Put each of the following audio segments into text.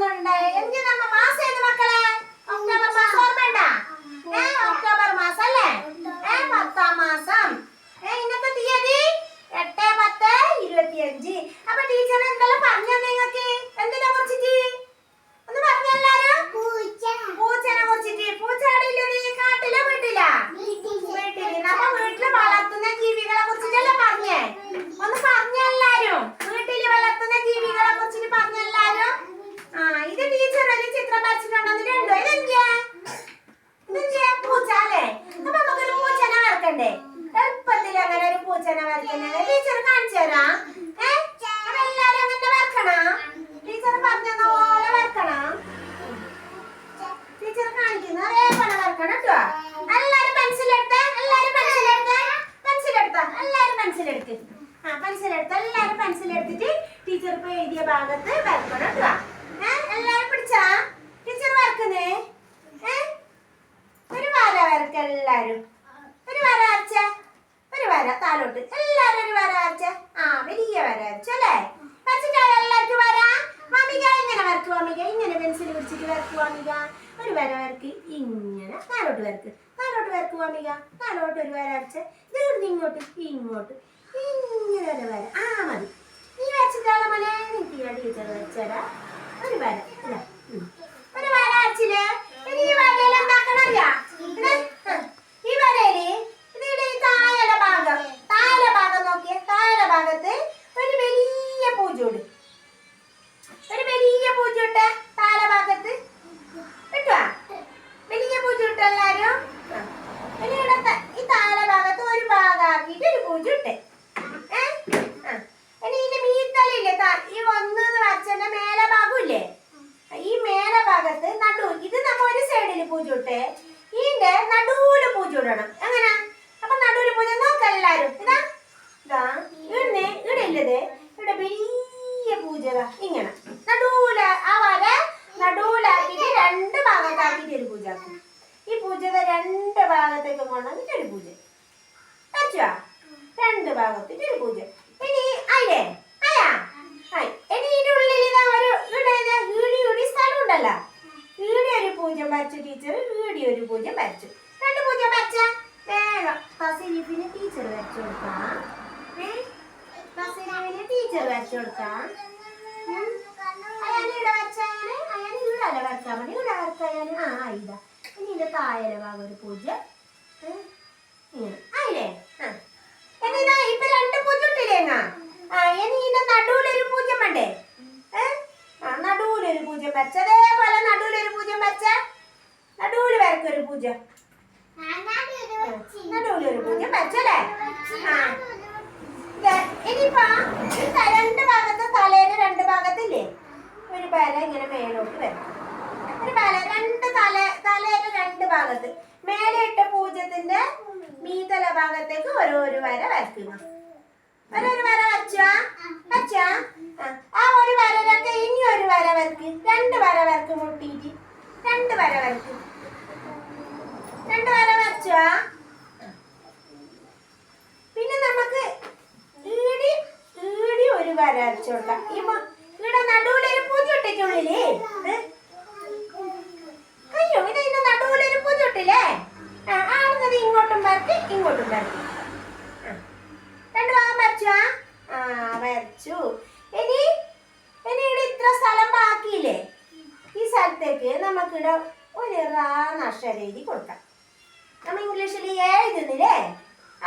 ഒന്നുണ്ടായാലും എല്ലാരും? ഒരു വര വരച്ച ഒരു വര താലോട്ട്. എല്ലാരും ഒരു വര വരച്ച ആ വലിയ വര വരച്ചു അല്ലേ? വരച്ചിട്ടായോ എല്ലാവർക്കും വര മാമിക ഇങ്ങനെ വരക്ക് മാമിക. ഇങ്ങനെ പെൻസിൽ പിടിച്ചിട്ട് വരക്ക് മാമിക. ഒരു വര വരക്ക്. ഇങ്ങനെ താലോട്ട് വരക്ക്. താലോട്ട് വരക്ക് മാമിക. താലോട്ട് ഒരു വര വരച്ച് ഇവിടുന്ന് ഇങ്ങോട്ട് ഇങ്ങോട്ട്. ഇങ്ങനെ ഒരു വര. ആ മതി. നീ വരച്ചിട്ടാളെ മോനെ? എനിക്ക് ടീച്ചർ വരച്ചരാ ഒരു വര. ഇതാ ഉം. ഒരു വര വരച്ചില്ലേ ഇനി ഈ വരയിൽ എന്താക്കണം അറിയാ ഇത്, ആ, ഈ വരയിൽ ഇതിവിടെ ഈ താഴെ ഭാഗം താഴെ ഭാഗം നോക്കിയേ താഴെ ഭാഗത്ത് ഒരു വലിയ പൂജോട് ഒരു വലിയ പൂജോട്ട് താഴെ ഭാഗത്ത് കിട്ടുവാ വലിയ പൂജോട്ട് എല്ലാരും ആ. ഇനി ഇവിടെ ത- ഈ താഴെ ഭാഗത്ത് ഒരു ഭാഗമാക്കിയിട്ട് ഒരു പൂജ ഏ ആ. ഇനി ഇതിന്റെ മീത്തലില്ലേ താ- ഈ ഒന്ന് വരച്ചതിന്റെ മേലെ ഭാഗമില്ലേ ഈ മേലെ ഭാഗത്ത് നടു ഇത് നമ്മ ഒരു സൈഡിൽ പൂജ ഇട്ടേ ഇതിന്റെ നടുവിൽ പൂജ ഇടണം എങ്ങനെ? അപ്പൊ നടുവിൽ പൂജ നോക്ക എല്ലാരും. ഇതാ. ഇതാ. ഇവിടുന്ന് ഇവിടെ ഇല്ലത് ഇവിടെ വലിയ പൂജ ഇങ്ങനെ. നടുവില ആ വര രണ്ട് ഭാഗത്താക്കിയിട്ട് ഒരു പൂജ ഈ പൂജത രണ്ട് ഭാഗത്തേക്ക് കൊണ്ടുവന്നിട്ട് ഒരു പൂജ. രണ്ട് ഭാഗത്തിന്റെ ഒരു പൂജ. ഇനി ആയില്ലേ ആയാ ഇനി ഇതിന്റെ ഇതാ ഒരു ഇവിടെ ഈടി സ്ഥലം ഉണ്ടല്ലോ. ഈടി ഒരു പൂജ വരച്ചു ടീച്ചർ വീഡിയോ ഒരു പൂജ്യം വരച്ചു. രണ്ട് പൂജ്യം വരച്ച? വേഗം. ഫസിലിഫിന് ടീച്ചർ വരച്ചു കൊടുക്കാം? ഫസിലിഫിന് ടീച്ചർ വരച്ചു കൊടുക്കാം. ഇവിടെ വരച്ചാൽ അയാൾ ഇവിടെ അല്ല വരച്ചാൽ മതി. ഇവിടെ വരച്ചാൽ ആ ഇതാ. ഇനി ഇതിന്റെ താഴെ ഭാഗം ഒരു പൂജ ഏ? ഇങ്ങനെ. ആയില്ലേ? ആ. ഇനി ഇപ്പൊ രണ്ട് പൂജ്യം ഇട്ടില്ലേങ്ങ ഇനി ഇതിന്റെ നടുവിലൊരു പൂജ്യം വേണ്ടേ? നടുവിലൊരു പൂജ വരച്ച. അതേപോലെ നടുവിലൊരു പൂജ വരച്ച. നടുവിൽ വരക്കൊരു പൂജ നടുവിലൊരു പൂജ വരച്ചല്ലേ ആ. ഇനിയിപ്പോ രണ്ട് ഭാഗത്ത് തലേന്റെ രണ്ട് ഭാഗത്തില്ലേ? ഒരു വര ഇങ്ങനെ മേലോട്ട് വരണം ഒരു വര രണ്ട് തല തലേന്റെ രണ്ട് ഭാഗത്ത്. മേലെ ഇട്ട പൂജത്തിന്റെ മീതല ഭാഗത്തേക്ക് ഓരോരോ വര വരയ്ക്കുക. ഓരോരു വര വരച്ചോ? വരച്ചാ? ആ, ഒരു വരലൊക്കെ ഇനി ഒരു വര വരക്ക്. രണ്ട് വര വരക്ക് മുട്ടിയിട്ട്. രണ്ട് വര വരക്ക്. രണ്ട് വര വരച്ചോ? പിന്നെ നമുക്ക് ഈടി ഈടി ഒരു വര വരച്ചു ഈ ഇവിടെ നടുവിലൊരു പൂജ ഇട്ടിട്ടുള്ളില്ലേ? ഇത് അയ്യോ ഇത് ഇതിന്റെ നടുവിലൊരു പൂജ ഇട്ടില്ലേ ആ ആളുന്നത് ഇങ്ങോട്ടും വരക്ക് ഇങ്ങോട്ടും വരക്ക് ആ. രണ്ട് ഭാഗം വരച്ചു ആ വരച്ചു ഇനി ഇനി ഇവിടെ ഇത്ര സ്ഥലം ബാക്കിയില്ലേ ഈ സ്ഥലത്തേക്ക് നമുക്കിവിടെ ഒരു റാ അക്ഷരം എഴുതി കൊടുക്കാം. നമ്മൾ ഇംഗ്ലീഷിൽ എഴുതുന്നില്ലേ?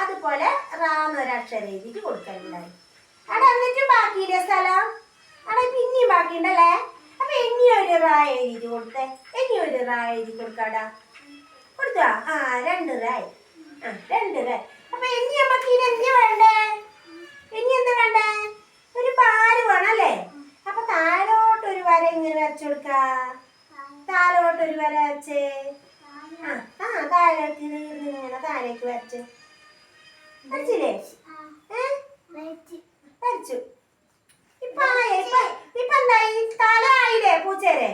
അതുപോലെ റാന്നൊരു അക്ഷരം എഴുതിയിട്ട് കൊടുക്കാനുണ്ടായി അവിടെ എന്നിട്ട് ബാക്കിയില്ലേ സ്ഥലം? അവിടെ പിന്നെയും ബാക്കിയുണ്ടല്ലേ? അപ്പൊ ഇനി ഒരു റാ എഴുതി കൊടുത്തേ. ഇനി ഒരു റാ എഴുതി കൊടുക്കാടാ കൊടുത്തോ? ആ രണ്ട് റായ് ആ രണ്ട് റായ് അപ്പൊ ഇനി നമുക്ക് ഇനി എന്ത് വേണ്ടേ? ഇനി എന്ത് വേണ്ടേ? ഒരു പാൽ വേണം അല്ലേ? അപ്പൊ താലോട്ടൊരു വര ഇങ്ങനെ വരച്ചു കൊടുക്ക? താലോട്ടൊരു വര വരച്ചേ. ആ താഴേക്ക് ഇങ്ങനെ താഴേക്ക് വരച്ച്. വരച്ചില്ലേ? വരച്ചു. ഇപ്പൊ ഇപ്പൊ എന്തായി തല ആയില്ലേ പൂച്ചേരെ?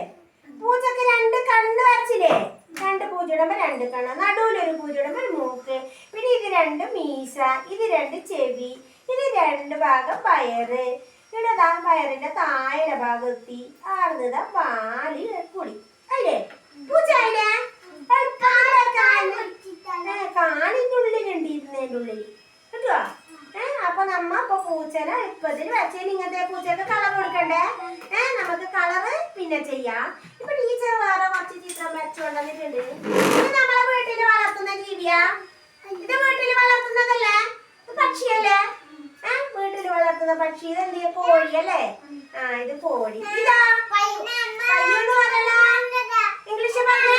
പൂച്ചക്ക് രണ്ട് കണ്ണ് വരച്ചില്ലേ? രണ്ട് പൂജയിടുമ്പോ രണ്ട് കണ്ണ്. നടുവിലൊരു പൂജയിടുമ്പോ ഒരു മൂക്ക്. പിന്നെ ഇത് രണ്ട് മീശ ഇത് രണ്ട് ചെവി ഇത് രണ്ട് ഭാഗം വയറ്. ഇവിടെ ദാ വയറിന്റെ താഴെ ഭാഗത്തി ആടുന്നതാ വാൽ കുളി അല്ലേ? പൂച്ച ആയില്ലേ? ഉള്ളിലുണ്ട് ഉള്ളിൽ. കിട്ടുവാ? ഏ അപ്പൊ നമ്മ ഇപ്പൊ പൂച്ചനെ ഇപ്പതിൽ വെച്ചതിന് ഇങ്ങനത്തെ കളർ കൊടുക്കണ്ടേ? ഏ നമുക്ക് കളറ് പിന്നെ ചെയ്യാം. ഇപ്പൊ ടീച്ചർ വേറെ കുറച്ച് ചിത്രം വരച്ചു ഇത് നമ്മളെ വീട്ടിൽ വളർത്തുന്ന ജീവിയാ? ഇത് വീട്ടിൽ വളർത്തുന്നതല്ലേ? പക്ഷിയല്ലേ? ഏ വീട്ടിൽ വളർത്തുന്ന പക്ഷി ഇത് കോഴി അല്ലേ? ആ ഇത് കോഴി. ഇതാ. ഇംഗ്ലീഷ് പറഞ്ഞേ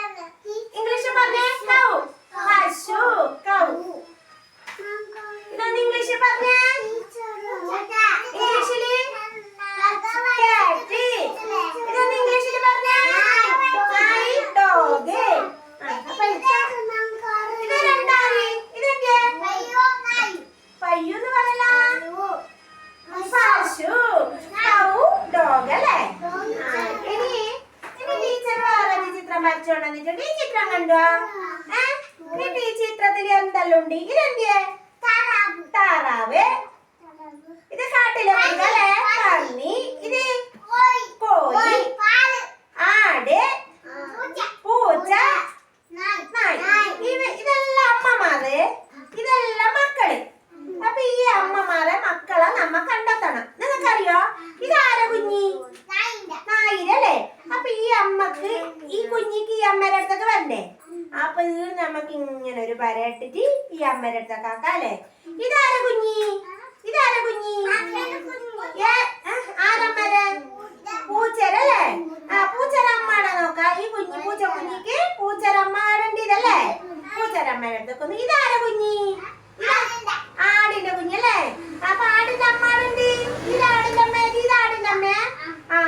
ഇംഗ്ലീഷ് പറഞ്ഞേ കൗ പശു കൗ ഇതൊന്ന് ഇംഗ്ലീഷിൽ പറഞ്ഞേ ഇംഗ്ലീഷിൽ കാറ്റ് ഇതൊന്ന് ഇംഗ്ലീഷിൽ പറഞ്ഞേ നായ് ഡോഗ് അപ്പൊ ഇത് ഇത് രണ്ടാറ് ഇതെന്ത് പയ്യു എന്ന് പറയല പശു കൊണ്ടുവന്നിട്ടുണ്ട് ഈ ചിത്രം കണ്ടോ ഏ? എന്നിട്ട് ഈ ചിത്രത്തിൽ എന്തെല്ലാം ഉണ്ട് ഇതെന്തിയെ താറാവ്. ഇത് കാട്ടിലെ മൃഗല്ലേ പന്നി. ഇത് കോഴി. ആട്. പൂച്ച. നായ്. ഇതെല്ലാം അമ്മമാര് ഇതെല്ലാം മക്കൾ അപ്പൊ ഈ അമ്മമാരെ മക്കളെ നമ്മ കണ്ടെത്തണം നിങ്ങൾക്കറിയോ ഇതാര കുഞ്ഞി നായിരല്ലേ അപ്പൊ ഈ അമ്മയ്ക്ക് ഈ കുഞ്ഞിക്ക് ഈ അമ്മയുടെ അടുത്തൊക്കെ വരണ്ടേ അപ്പൊ ഇത് നമുക്ക് ഇങ്ങനെ ഒരു വര ഇട്ടിട്ട് ഈ അമ്മയുടെ അടുത്തൊക്കെ അല്ലേ? ഇതാര കുഞ്ഞി? ഇതാര കുഞ്ഞി? ആ കുഞ്ഞി കുഞ്ഞിക്ക് കുഞ്ഞി? ആടിന്റെ കുഞ്ഞല്ലേ ആ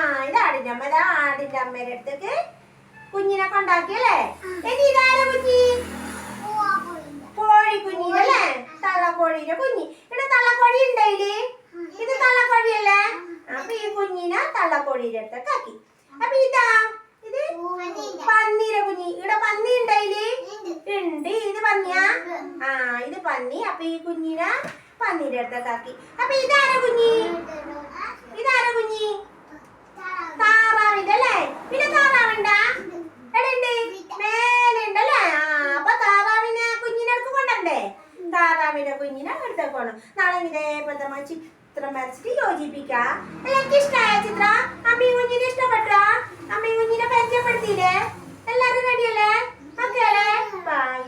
ആടിന്റെ അമ്മയുടെ അടുത്തേക്ക് കുഞ്ഞിനെ കൊണ്ടാക്കിയല്ലേ? ഇനി ഇതാര കുഞ്ഞി കോഴി കുഞ്ഞിനല്ലേ തള്ളക്കോഴിയുടെ കുഞ്ഞി. ഇവിടെ തള്ളക്കോഴി ഉണ്ടായില്ലേ ഇത് തള്ളക്കോഴിയല്ലേ. അപ്പൊ ഈ കുഞ്ഞിനെ തള്ളക്കോഴിയുടെ അടുത്തേക്ക് ആക്കി. അപ്പൊ ഇതാ ഇത് പന്നീരെ കുഞ്ഞി. ഇവിടെ പന്നി ഉണ്ടായില്ലേ ഉണ്ട്. ഇത് പന്നിയാ? ആ ഇത് പന്നി. അപ്പൊ ഈ കുഞ്ഞിനെ പന്നീരെ അടുത്തേക്ക് ആക്കി. അപ്പൊ ഇതാരാ കുഞ്ഞി? ഇതാരാ കുഞ്ഞി? താറാവിന്റെ അല്ലേ? പിന്നെ താറാവുണ്ടാ എടേ മേലെ ഉണ്ടല്ലേ? ആ താറാവിന്റെ കുഞ്ഞിനെ വെറുതെ പോകണം നാളെ ഇതേപോലത്തെ മച്ചി ചിത്രം വരച്ചിട്ട് യോജിപ്പിക്കാം. എല്ലാവർക്കും ഇഷ്ടമായ ചിത്രം? അമ്മി കുഞ്ഞിനെ ഇഷ്ടപ്പെട്ട? അമ്മി കുഞ്ഞിനെ പരിചയപ്പെടുത്തിയില്ലേ? എല്ലാവരും റെഡിയല്ലേ ഓക്കെ അല്ലേ? ബൈ